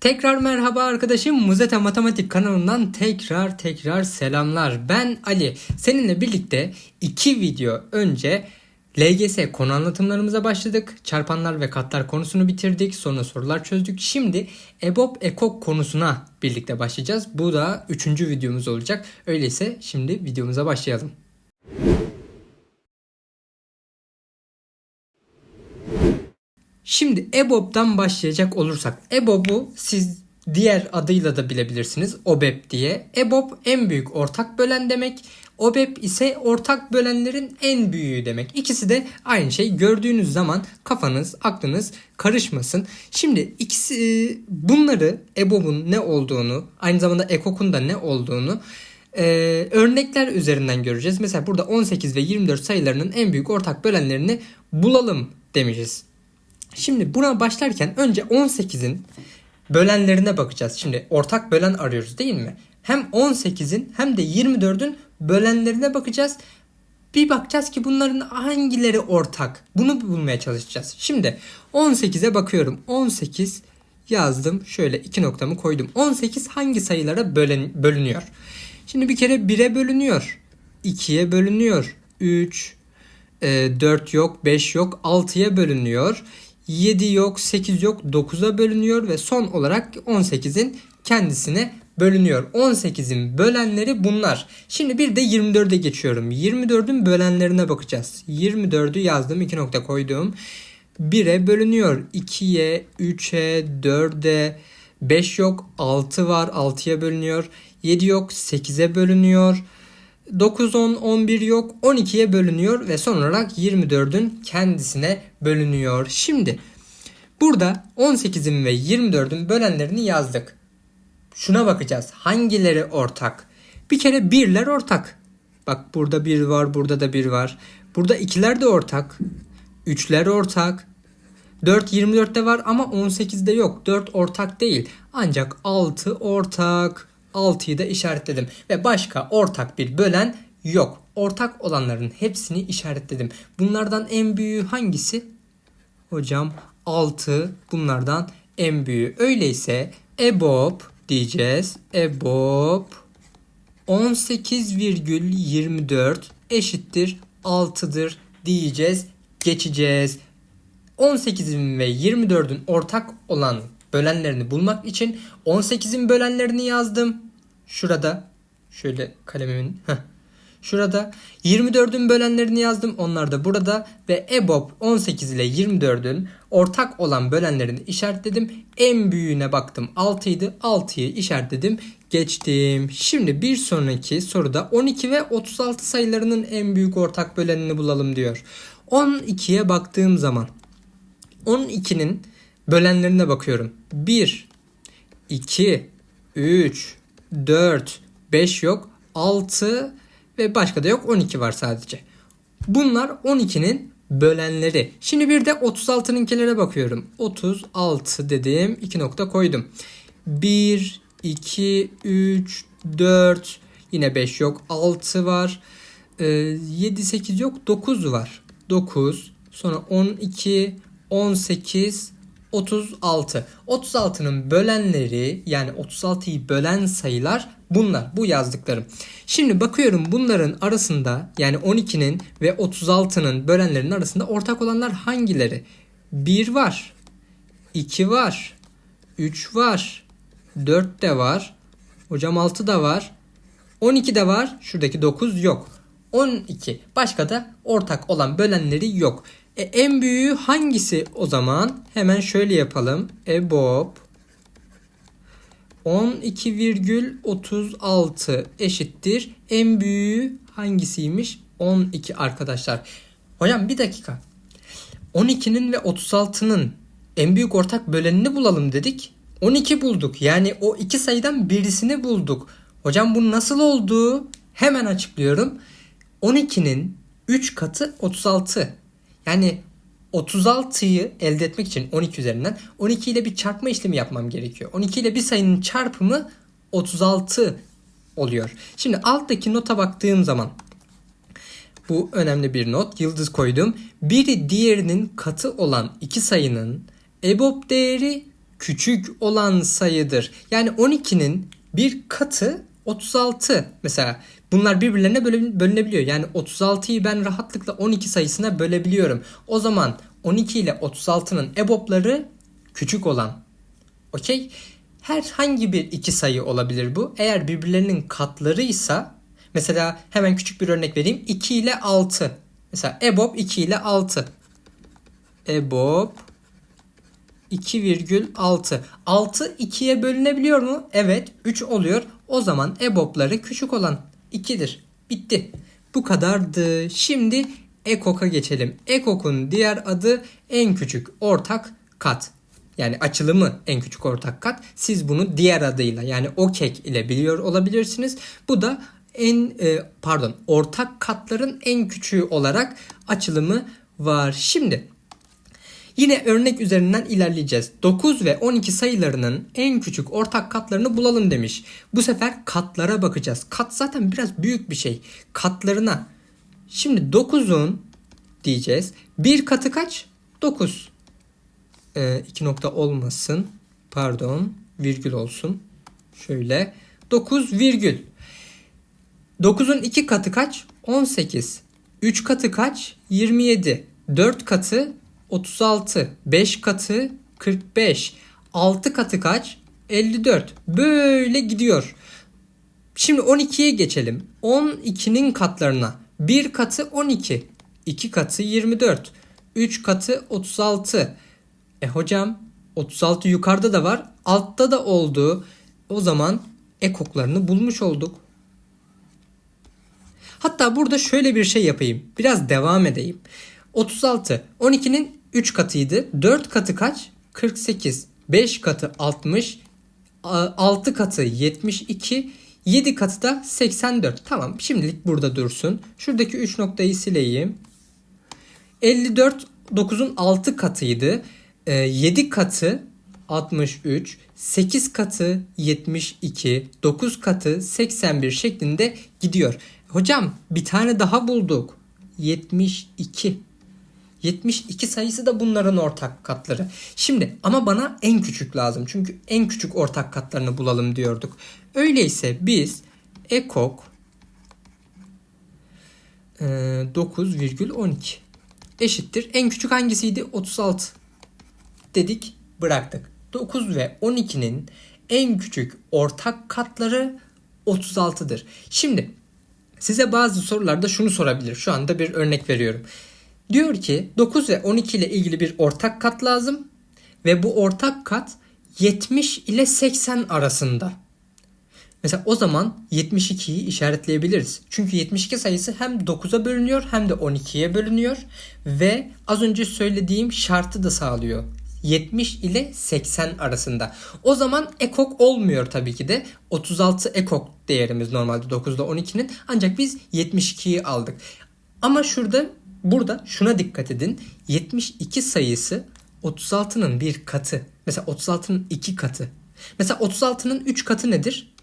Tekrar merhaba arkadaşım Muzete Matematik kanalından tekrar tekrar selamlar. Ben Ali. Seninle birlikte iki video önce LGS konu anlatımlarımıza başladık. Çarpanlar ve katlar konusunu bitirdik. Sonra sorular çözdük. Şimdi EBOB EKOK konusuna birlikte başlayacağız. Bu da üçüncü videomuz olacak. Öyleyse şimdi videomuza başlayalım. Şimdi EBOB'dan başlayacak olursak EBOB'u siz diğer adıyla da bilebilirsiniz. OBEB diye. EBOB en büyük ortak bölen demek. OBEB ise ortak bölenlerin en büyüğü demek. İkisi de aynı şey. Gördüğünüz zaman kafanız, aklınız karışmasın. Şimdi ikisi bunları EBOB'un ne olduğunu, aynı zamanda EKOK'un da ne olduğunu e, örnekler üzerinden göreceğiz. Mesela burada 18 ve 24 sayılarının en büyük ortak bölenlerini bulalım demişiz. Şimdi buna başlarken önce 18'in bölenlerine bakacağız. Şimdi ortak bölen arıyoruz değil mi? Hem 18'in hem de 24'ün bölenlerine bakacağız. Bir bakacağız ki bunların hangileri ortak? Bunu bulmaya çalışacağız. Şimdi 18'e bakıyorum. 18 yazdım. Şöyle iki noktamı koydum. 18 hangi sayılara bölen, bölünüyor? Şimdi bir kere 1'e bölünüyor. 2'ye bölünüyor. 3, e, 4 yok, 5 yok, 6'ya bölünüyor. 7 yok, 8 yok, 9'a bölünüyor ve son olarak 18'in kendisine bölünüyor. 18'in bölenleri bunlar. Şimdi bir de 24'e geçiyorum. 24'ün bölenlerine bakacağız. 24'ü yazdım, 2 nokta koydum. 1'e bölünüyor. 2'ye, 3'e, 4'e, 5 yok, 6 var, 6'ya bölünüyor. 7 yok, 8'e bölünüyor. 9, 10, 11 yok 12'ye bölünüyor ve son olarak 24'ün kendisine bölünüyor. Şimdi burada 18'in ve 24'ün bölenlerini yazdık. Şuna bakacağız. Hangileri ortak? Bir kere birler ortak. Bak burada bir var, burada da bir var. Burada ikiler de ortak. Üçler ortak. 4 24'te var ama 18'de yok. 4 ortak değil. Ancak 6 ortak. 6'yı da işaretledim. Ve başka ortak bir bölen yok. Ortak olanların hepsini işaretledim. Bunlardan en büyüğü hangisi? Hocam 6 bunlardan en büyüğü. Öyleyse EBOB diyeceğiz. EBOB 18,24 eşittir 6'dır diyeceğiz. Geçeceğiz. 18'in ve 24'ün ortak olan bölenlerini bulmak için 18'in bölenlerini yazdım. Şurada şöyle kalemimin heh, şurada 24'ün bölenlerini yazdım. Onlar da burada ve EBOB 18 ile 24'ün ortak olan bölenlerini işaretledim. En büyüğüne baktım 6 idi. 6'yı işaretledim. Geçtim. Şimdi bir sonraki soruda 12 ve 36 sayılarının en büyük ortak bölenini bulalım diyor. 12'ye baktığım zaman 12'nin bölenlerine bakıyorum. 1, 2, 3, 4, 5 yok. 6 ve başka da yok. 12 var sadece. Bunlar 12'nin bölenleri. Şimdi bir de 36'nınkilere bakıyorum. 36 dedim. 2 nokta koydum. 1, 2, 3, 4 yine 5 yok. 6 var. 7, 8 yok. 9 var. 9 sonra 12, 18, 36. 36'nın bölenleri yani 36'yı bölen sayılar bunlar. Bu yazdıklarım. Şimdi bakıyorum bunların arasında yani 12'nin ve 36'nın bölenlerinin arasında ortak olanlar hangileri? 1 var. 2 var. 3 var. 4 de var. Hocam 6 da var. 12 de var. Şuradaki 9 yok. 12. Başka da ortak olan bölenleri yok. E, en büyüğü hangisi o zaman? Hemen şöyle yapalım. EBOB 12,36 eşittir. En büyüğü hangisiymiş? 12 arkadaşlar. Hocam bir dakika. 12'nin ve 36'nın en büyük ortak bölenini bulalım dedik. 12 bulduk. Yani o iki sayıdan birisini bulduk. Hocam bu nasıl oldu? Hemen açıklıyorum. 12'nin 3 katı 36. Yani 36'yı elde etmek için 12 üzerinden 12 ile bir çarpma işlemi yapmam gerekiyor. 12 ile bir sayının çarpımı 36 oluyor. Şimdi alttaki nota baktığım zaman bu önemli bir not. Yıldız koydum. Biri diğerinin katı olan iki sayının EBOB değeri küçük olan sayıdır. Yani 12'nin bir katı 36. Mesela bunlar birbirlerine bölü- bölünebiliyor. Yani 36'yı ben rahatlıkla 12 sayısına bölebiliyorum. O zaman 12 ile 36'nın EBOB'ları küçük olan. Okey? Herhangi bir iki sayı olabilir bu. Eğer birbirlerinin katlarıysa mesela hemen küçük bir örnek vereyim. 2 ile 6. Mesela EBOB 2 ile 6. EBOB 2,6. 6 2'ye bölünebiliyor mu? Evet 3 oluyor. O zaman EBOB'ları küçük olan 2'dir. Bitti. Bu kadardı. Şimdi EKOK'a geçelim. EKOK'un diğer adı en küçük ortak kat. Yani açılımı en küçük ortak kat. Siz bunu diğer adıyla yani OKEK ile biliyor olabilirsiniz. Bu da en e, pardon ortak katların en küçüğü olarak açılımı var. Şimdi Yine örnek üzerinden ilerleyeceğiz. 9 ve 12 sayılarının en küçük ortak katlarını bulalım demiş. Bu sefer katlara bakacağız. Kat zaten biraz büyük bir şey. Katlarına. Şimdi 9'un diyeceğiz. Bir katı kaç? 9. Ee, iki nokta olmasın. Pardon. Virgül olsun. Şöyle. 9 virgül. 9'un 2 katı kaç? 18. 3 katı kaç? 27. 4 katı 36. 5 katı 45. 6 katı kaç? 54. Böyle gidiyor. Şimdi 12'ye geçelim. 12'nin katlarına. 1 katı 12. 2 katı 24. 3 katı 36. E hocam 36 yukarıda da var. Altta da oldu. O zaman ekoklarını bulmuş olduk. Hatta burada şöyle bir şey yapayım. Biraz devam edeyim. 36. 12'nin 3 katıydı. 4 katı kaç? 48. 5 katı 60. 6 katı 72. 7 katı da 84. Tamam şimdilik burada dursun. Şuradaki 3 noktayı sileyim. 54 9'un 6 katıydı. 7 katı 63, 8 katı 72, 9 katı 81 şeklinde gidiyor. Hocam bir tane daha bulduk. 72. 72 sayısı da bunların ortak katları. Şimdi ama bana en küçük lazım. Çünkü en küçük ortak katlarını bulalım diyorduk. Öyleyse biz ekok e, 9,12 eşittir. En küçük hangisiydi? 36 dedik bıraktık. 9 ve 12'nin en küçük ortak katları 36'dır. Şimdi size bazı sorularda şunu sorabilir. Şu anda bir örnek veriyorum. Diyor ki 9 ve 12 ile ilgili bir ortak kat lazım ve bu ortak kat 70 ile 80 arasında. Mesela o zaman 72'yi işaretleyebiliriz. Çünkü 72 sayısı hem 9'a bölünüyor hem de 12'ye bölünüyor ve az önce söylediğim şartı da sağlıyor. 70 ile 80 arasında. O zaman ekok olmuyor tabii ki de. 36 ekok değerimiz normalde 9 ile 12'nin. Ancak biz 72'yi aldık. Ama şurada burada şuna dikkat edin. 72 sayısı 36'nın bir katı. Mesela 36'nın 2 katı. Mesela 36'nın 3 katı nedir?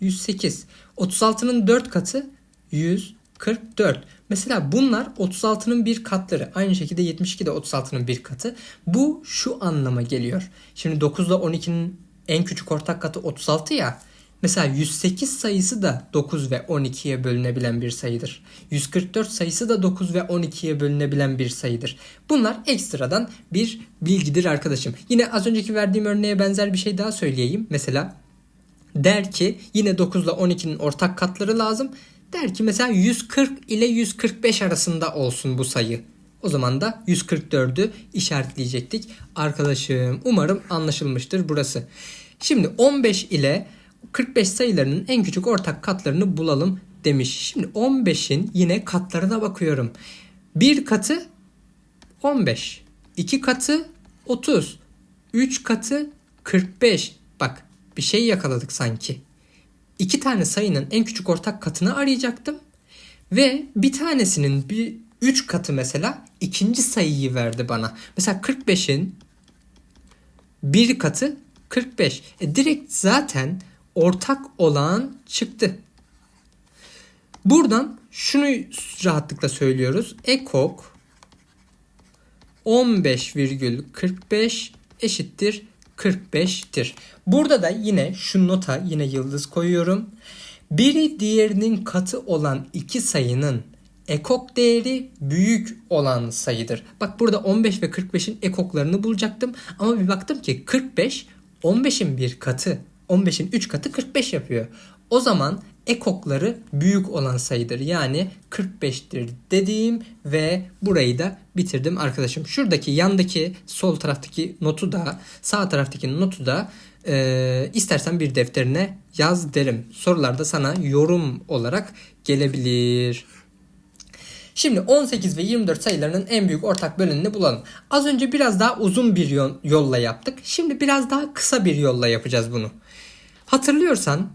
108. 36'nın 4 katı 144. Mesela bunlar 36'nın bir katları. Aynı şekilde 72 de 36'nın bir katı. Bu şu anlama geliyor. Şimdi 9 ile 12'nin en küçük ortak katı 36 ya. Mesela 108 sayısı da 9 ve 12'ye bölünebilen bir sayıdır. 144 sayısı da 9 ve 12'ye bölünebilen bir sayıdır. Bunlar ekstradan bir bilgidir arkadaşım. Yine az önceki verdiğim örneğe benzer bir şey daha söyleyeyim. Mesela der ki yine 9 ile 12'nin ortak katları lazım. Der ki mesela 140 ile 145 arasında olsun bu sayı. O zaman da 144'ü işaretleyecektik. Arkadaşım umarım anlaşılmıştır burası. Şimdi 15 ile 45 sayılarının en küçük ortak katlarını bulalım demiş. Şimdi 15'in yine katlarına bakıyorum. Bir katı 15. 2 katı 30. 3 katı 45. Bak bir şey yakaladık sanki. İki tane sayının en küçük ortak katını arayacaktım. Ve bir tanesinin bir 3 katı mesela ikinci sayıyı verdi bana. Mesela 45'in bir katı 45. E direkt zaten ortak olan çıktı. Buradan şunu rahatlıkla söylüyoruz. Ekok 15,45 eşittir 45'tir. Burada da yine şu nota yine yıldız koyuyorum. Biri diğerinin katı olan iki sayının ekok değeri büyük olan sayıdır. Bak burada 15 ve 45'in ekoklarını bulacaktım ama bir baktım ki 45 15'in bir katı. 15'in 3 katı 45 yapıyor. O zaman ekokları büyük olan sayıdır. Yani 45'tir dediğim ve burayı da bitirdim arkadaşım. Şuradaki yandaki sol taraftaki notu da sağ taraftaki notu da e, istersen bir defterine yaz derim. Sorularda sana yorum olarak gelebilir. Şimdi 18 ve 24 sayılarının en büyük ortak bölenini bulalım. Az önce biraz daha uzun bir yol- yolla yaptık. Şimdi biraz daha kısa bir yolla yapacağız bunu. Hatırlıyorsan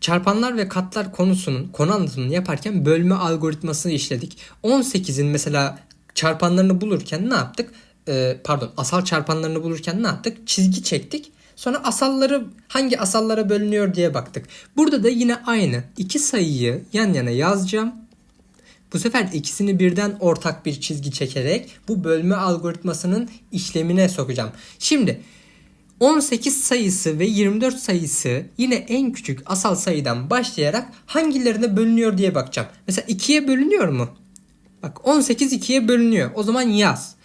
çarpanlar ve katlar konusunun konu anlatımını yaparken bölme algoritmasını işledik. 18'in mesela çarpanlarını bulurken ne yaptık? Ee, pardon asal çarpanlarını bulurken ne yaptık? Çizgi çektik. Sonra asalları hangi asallara bölünüyor diye baktık. Burada da yine aynı. iki sayıyı yan yana yazacağım. Bu sefer ikisini birden ortak bir çizgi çekerek bu bölme algoritmasının işlemine sokacağım. Şimdi 18 sayısı ve 24 sayısı yine en küçük asal sayıdan başlayarak hangilerine bölünüyor diye bakacağım. Mesela 2'ye bölünüyor mu? Bak 18 2'ye bölünüyor. O zaman yaz.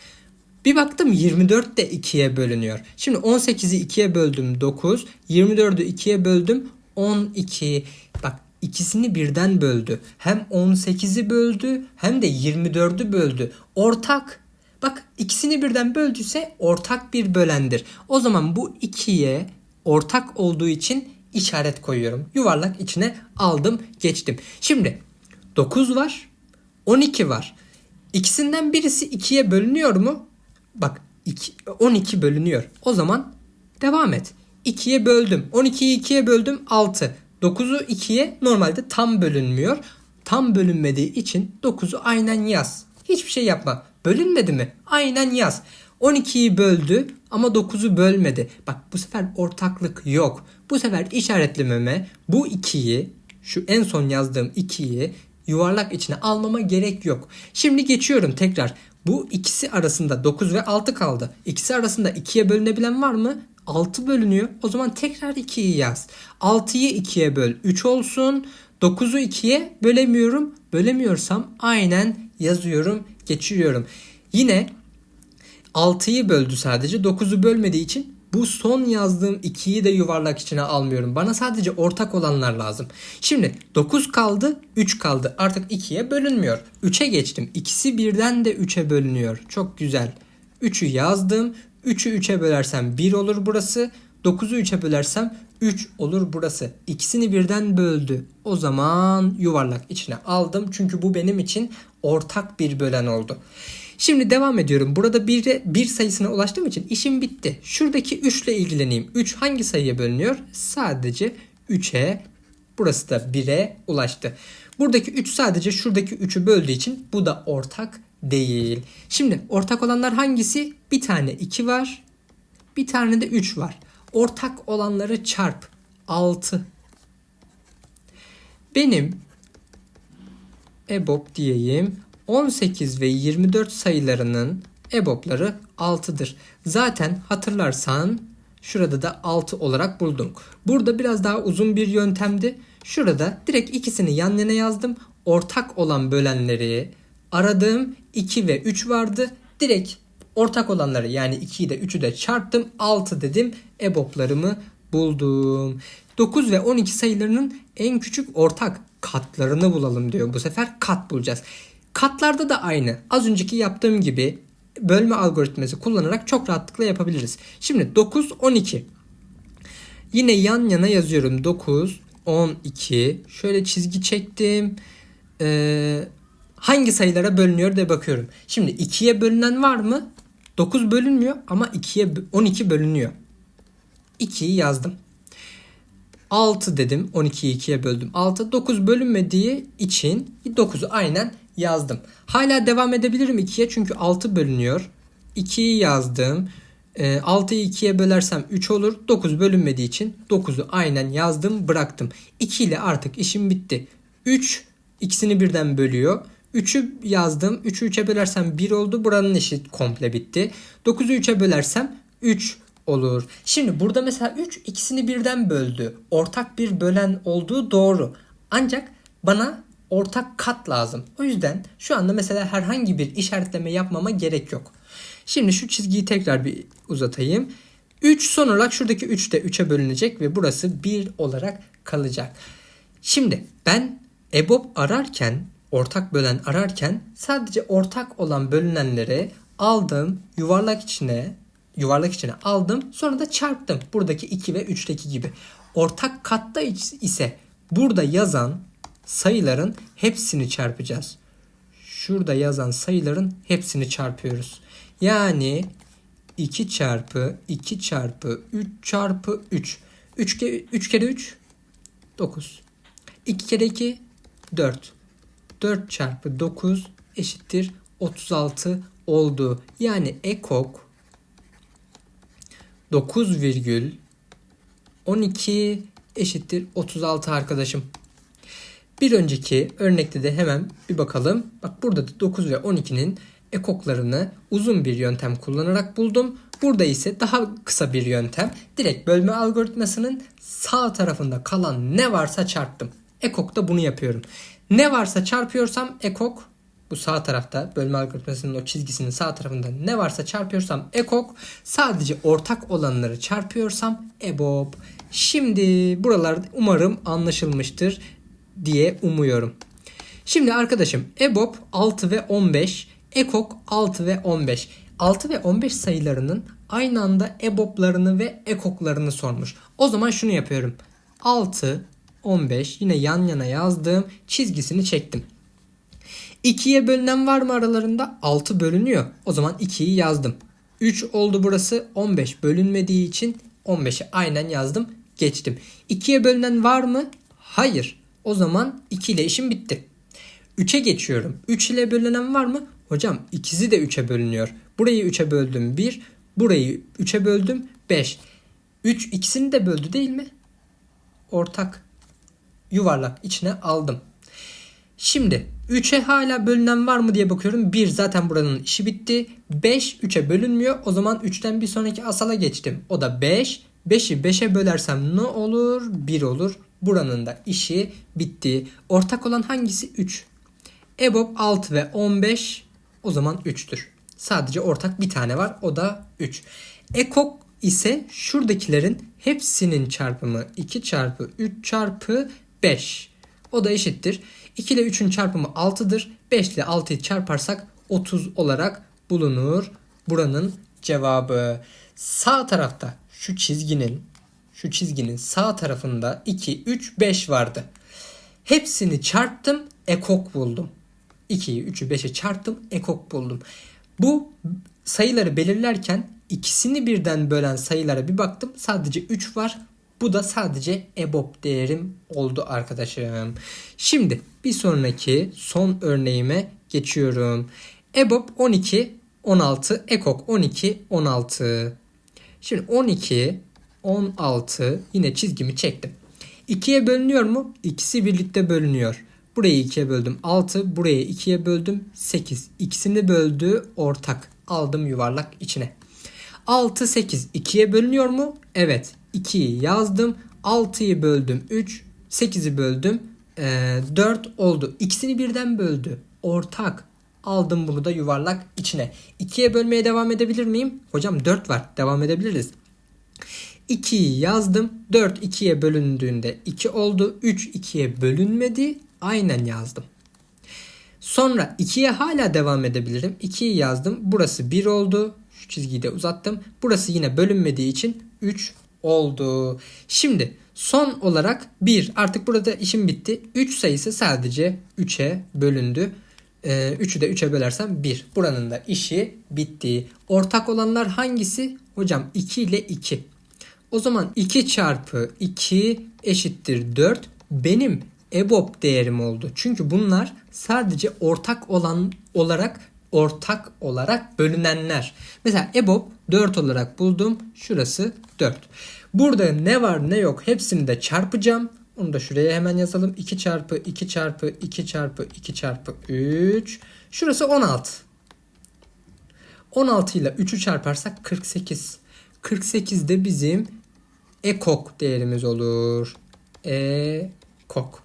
Bir baktım 24 de 2'ye bölünüyor. Şimdi 18'i 2'ye böldüm 9. 24'ü 2'ye böldüm 12. Bak ikisini birden böldü. Hem 18'i böldü hem de 24'ü böldü. Ortak. Bak ikisini birden böldüyse ortak bir bölendir. O zaman bu 2'ye ortak olduğu için işaret koyuyorum. Yuvarlak içine aldım geçtim. Şimdi 9 var 12 var. İkisinden birisi 2'ye bölünüyor mu? Bak iki- 12 bölünüyor. O zaman devam et. 2'ye böldüm. 12'yi 2'ye böldüm 6. 9'u 2'ye normalde tam bölünmüyor. Tam bölünmediği için 9'u aynen yaz. Hiçbir şey yapma. Bölünmedi mi? Aynen yaz. 12'yi böldü ama 9'u bölmedi. Bak bu sefer ortaklık yok. Bu sefer işaretlememe bu 2'yi şu en son yazdığım 2'yi yuvarlak içine almama gerek yok. Şimdi geçiyorum tekrar. Bu ikisi arasında 9 ve 6 kaldı. İkisi arasında 2'ye bölünebilen var mı? 6 bölünüyor. O zaman tekrar 2'yi yaz. 6'yı 2'ye böl 3 olsun. 9'u 2'ye bölemiyorum. Bölemiyorsam aynen yazıyorum, geçiriyorum. Yine 6'yı böldü sadece. 9'u bölmediği için bu son yazdığım 2'yi de yuvarlak içine almıyorum. Bana sadece ortak olanlar lazım. Şimdi 9 kaldı, 3 kaldı. Artık 2'ye bölünmüyor. 3'e geçtim. İkisi birden de 3'e bölünüyor. Çok güzel. 3'ü yazdım. 3'ü 3'e bölersem 1 olur burası. 9'u 3'e bölersem 3 olur burası. İkisini birden böldü. O zaman yuvarlak içine aldım. Çünkü bu benim için ortak bir bölen oldu. Şimdi devam ediyorum. Burada bir, bir sayısına ulaştığım için işim bitti. Şuradaki 3 ile ilgileneyim. 3 hangi sayıya bölünüyor? Sadece 3'e. Burası da 1'e ulaştı. Buradaki 3 sadece şuradaki 3'ü böldüğü için bu da ortak değil. Şimdi ortak olanlar hangisi? Bir tane 2 var. Bir tane de 3 var. Ortak olanları çarp. 6. Benim EBOB diyeyim. 18 ve 24 sayılarının EBOB'ları 6'dır. Zaten hatırlarsan şurada da 6 olarak bulduk. Burada biraz daha uzun bir yöntemdi. Şurada direkt ikisini yan yana yazdım. Ortak olan bölenleri aradığım 2 ve 3 vardı. Direkt ortak olanları yani 2'yi de 3'ü de çarptım. 6 dedim. EBOB'larımı buldum. 9 ve 12 sayılarının en küçük ortak katlarını bulalım diyor. Bu sefer kat bulacağız. Katlarda da aynı. Az önceki yaptığım gibi bölme algoritması kullanarak çok rahatlıkla yapabiliriz. Şimdi 9, 12. Yine yan yana yazıyorum. 9, 12. Şöyle çizgi çektim. Ee, hangi sayılara bölünüyor diye bakıyorum. Şimdi 2'ye bölünen var mı? 9 bölünmüyor ama 2'ye 12 bölünüyor. 2'yi yazdım. 6 dedim. 12'yi 2'ye böldüm. 6. 9 bölünmediği için 9'u aynen yazdım. Hala devam edebilirim 2'ye çünkü 6 bölünüyor. 2'yi yazdım. E, 6'yı 2'ye bölersem 3 olur. 9 bölünmediği için 9'u aynen yazdım bıraktım. 2 ile artık işim bitti. 3 ikisini birden bölüyor. 3'ü yazdım. 3'ü 3'e bölersem 1 oldu. Buranın işi komple bitti. 9'u 3'e bölersem 3 olur. Şimdi burada mesela 3 ikisini birden böldü. Ortak bir bölen olduğu doğru. Ancak bana ortak kat lazım. O yüzden şu anda mesela herhangi bir işaretleme yapmama gerek yok. Şimdi şu çizgiyi tekrar bir uzatayım. 3 son olarak şuradaki 3 de 3'e bölünecek ve burası 1 olarak kalacak. Şimdi ben EBOB ararken, ortak bölen ararken sadece ortak olan bölünenleri aldım, yuvarlak içine yuvarlak içine aldım, sonra da çarptım. Buradaki 2 ve 3'teki gibi. Ortak katta ise burada yazan sayıların hepsini çarpacağız. Şurada yazan sayıların hepsini çarpıyoruz. Yani 2 çarpı 2 çarpı 3 çarpı 3. 3, ke 3 kere 3 9. 2 kere 2 4. 4 çarpı 9 eşittir 36 oldu. Yani ekok 9,12 eşittir 36 arkadaşım. Bir önceki örnekte de hemen bir bakalım. Bak burada da 9 ve 12'nin ekoklarını uzun bir yöntem kullanarak buldum. Burada ise daha kısa bir yöntem. Direkt bölme algoritmasının sağ tarafında kalan ne varsa çarptım. Ekok'ta bunu yapıyorum. Ne varsa çarpıyorsam ekok bu sağ tarafta bölme algoritmasının o çizgisinin sağ tarafında ne varsa çarpıyorsam ekok sadece ortak olanları çarpıyorsam ebob. Şimdi buralar umarım anlaşılmıştır diye umuyorum. Şimdi arkadaşım EBOB 6 ve 15, EKOK 6 ve 15. 6 ve 15 sayılarının aynı anda EBOB'larını ve EKOK'larını sormuş. O zaman şunu yapıyorum. 6, 15 yine yan yana yazdığım çizgisini çektim. 2'ye bölünen var mı aralarında? 6 bölünüyor. O zaman 2'yi yazdım. 3 oldu burası. 15 bölünmediği için 15'i aynen yazdım. Geçtim. 2'ye bölünen var mı? Hayır. O zaman 2 ile işim bitti. 3'e geçiyorum. 3 ile bölünen var mı? Hocam ikisi de 3'e bölünüyor. Burayı 3'e böldüm 1. Burayı 3'e böldüm 5. 3 ikisini de böldü değil mi? Ortak yuvarlak içine aldım. Şimdi 3'e hala bölünen var mı diye bakıyorum. 1 zaten buranın işi bitti. 5 3'e bölünmüyor. O zaman 3'ten bir sonraki asala geçtim. O da 5. 5'i 5'e bölersem ne olur? 1 olur. Buranın da işi bitti. Ortak olan hangisi? 3. EBOB 6 ve 15 o zaman 3'tür. Sadece ortak bir tane var. O da 3. EKOK ise şuradakilerin hepsinin çarpımı 2 çarpı 3 çarpı 5. O da eşittir. 2 ile 3'ün çarpımı 6'dır. 5 ile 6'yı çarparsak 30 olarak bulunur. Buranın cevabı sağ tarafta şu çizginin şu çizginin sağ tarafında 2, 3, 5 vardı. Hepsini çarptım, ekok buldum. 2'yi, 3'ü, 5'e çarptım, ekok buldum. Bu sayıları belirlerken ikisini birden bölen sayılara bir baktım. Sadece 3 var. Bu da sadece EBOB değerim oldu arkadaşım. Şimdi bir sonraki son örneğime geçiyorum. EBOB 12, 16, EKOK 12, 16. Şimdi 12, 16 yine çizgimi çektim. 2'ye bölünüyor mu? İkisi birlikte bölünüyor. Burayı 2'ye böldüm 6, burayı 2'ye böldüm 8. İkisini böldüğü ortak. Aldım yuvarlak içine. 6, 8 2'ye bölünüyor mu? Evet. 2'yi yazdım. 6'yı böldüm 3, 8'i böldüm e, 4 oldu. İkisini birden böldü. Ortak. Aldım bunu da yuvarlak içine. 2'ye bölmeye devam edebilir miyim? Hocam 4 var. Devam edebiliriz. 2'yi yazdım. 4 2'ye bölündüğünde 2 oldu. 3 2'ye bölünmedi. Aynen yazdım. Sonra 2'ye hala devam edebilirim. 2'yi yazdım. Burası 1 oldu. Şu çizgiyi de uzattım. Burası yine bölünmediği için 3 oldu. Şimdi son olarak 1. Artık burada işim bitti. 3 sayısı sadece 3'e bölündü. 3'ü ee, de 3'e bölersem 1. Buranın da işi bitti. Ortak olanlar hangisi? Hocam 2 ile 2. O zaman 2 çarpı 2 eşittir 4. Benim EBOB değerim oldu. Çünkü bunlar sadece ortak olan olarak ortak olarak bölünenler. Mesela EBOB 4 olarak buldum. Şurası 4. Burada ne var ne yok hepsini de çarpacağım. Onu da şuraya hemen yazalım. 2 çarpı 2 çarpı 2 çarpı 2 çarpı 3. Şurası 16. 16 ile 3'ü çarparsak 48. 48 de bizim ekok değerimiz olur. Ekok.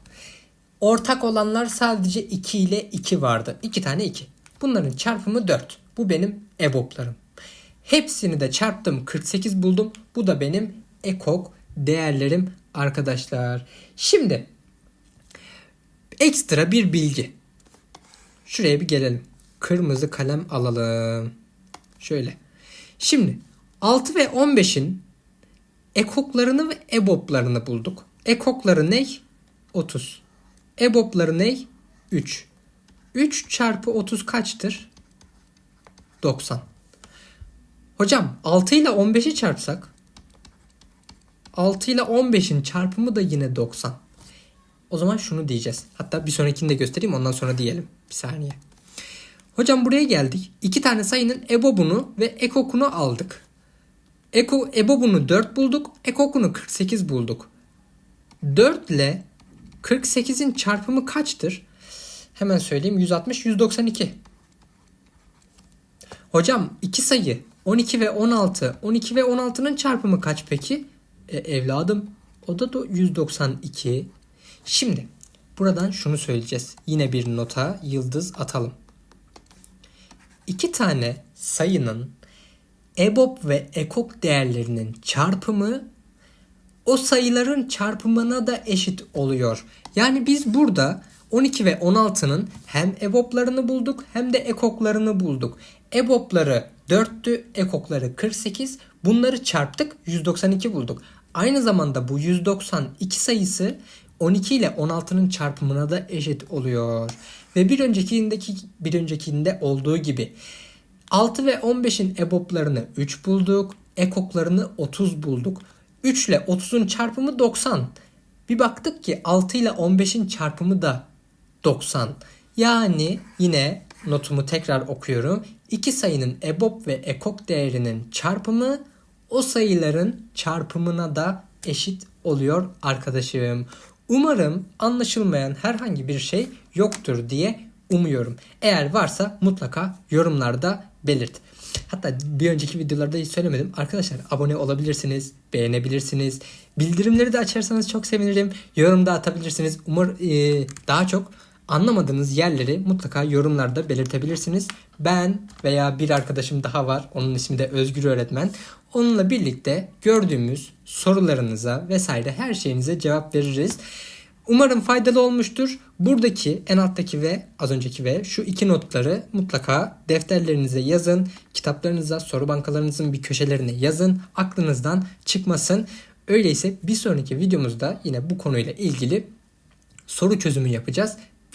Ortak olanlar sadece 2 ile 2 vardı. 2 tane 2. Bunların çarpımı 4. Bu benim EBOB'larım. Hepsini de çarptım 48 buldum. Bu da benim ekok değerlerim arkadaşlar. Şimdi ekstra bir bilgi. Şuraya bir gelelim. Kırmızı kalem alalım. Şöyle. Şimdi 6 ve 15'in ekoklarını ve eboplarını bulduk. Ekokları ne? 30. Ebopları ne? 3. 3 çarpı 30 kaçtır? 90. Hocam 6 ile 15'i çarpsak 6 ile 15'in çarpımı da yine 90. O zaman şunu diyeceğiz. Hatta bir sonrakini de göstereyim ondan sonra diyelim. Bir saniye. Hocam buraya geldik. İki tane sayının ebobunu ve ekokunu aldık. Eko, ebobunu 4 bulduk. Ekokunu 48 bulduk. 4 ile 48'in çarpımı kaçtır? Hemen söyleyeyim. 160, 192. Hocam iki sayı 12 ve 16. 12 ve 16'nın çarpımı kaç peki? E, evladım o da do- 192. Şimdi buradan şunu söyleyeceğiz. Yine bir nota yıldız atalım. İki tane sayının EBOB ve EKOK değerlerinin çarpımı o sayıların çarpımına da eşit oluyor. Yani biz burada 12 ve 16'nın hem EBOB'larını bulduk hem de EKOK'larını bulduk. EBOB'ları 4'tü, EKOK'ları 48. Bunları çarptık 192 bulduk. Aynı zamanda bu 192 sayısı 12 ile 16'nın çarpımına da eşit oluyor. Ve bir öncekindeki bir öncekinde olduğu gibi 6 ve 15'in EBOB'larını 3 bulduk. EKOK'larını 30 bulduk. 3 ile 30'un çarpımı 90. Bir baktık ki 6 ile 15'in çarpımı da 90. Yani yine notumu tekrar okuyorum. İki sayının EBOB ve EKOK değerinin çarpımı o sayıların çarpımına da eşit oluyor arkadaşım. Umarım anlaşılmayan herhangi bir şey yoktur diye umuyorum. Eğer varsa mutlaka yorumlarda belirt. Hatta bir önceki videolarda hiç söylemedim. Arkadaşlar abone olabilirsiniz, beğenebilirsiniz. Bildirimleri de açarsanız çok sevinirim. Yorum da atabilirsiniz. Umar e, daha çok anlamadığınız yerleri mutlaka yorumlarda belirtebilirsiniz. Ben veya bir arkadaşım daha var. Onun ismi de Özgür Öğretmen. Onunla birlikte gördüğümüz sorularınıza vesaire her şeyinize cevap veririz. Umarım faydalı olmuştur. Buradaki en alttaki ve az önceki ve şu iki notları mutlaka defterlerinize yazın. Kitaplarınıza, soru bankalarınızın bir köşelerine yazın. Aklınızdan çıkmasın. Öyleyse bir sonraki videomuzda yine bu konuyla ilgili soru çözümü yapacağız.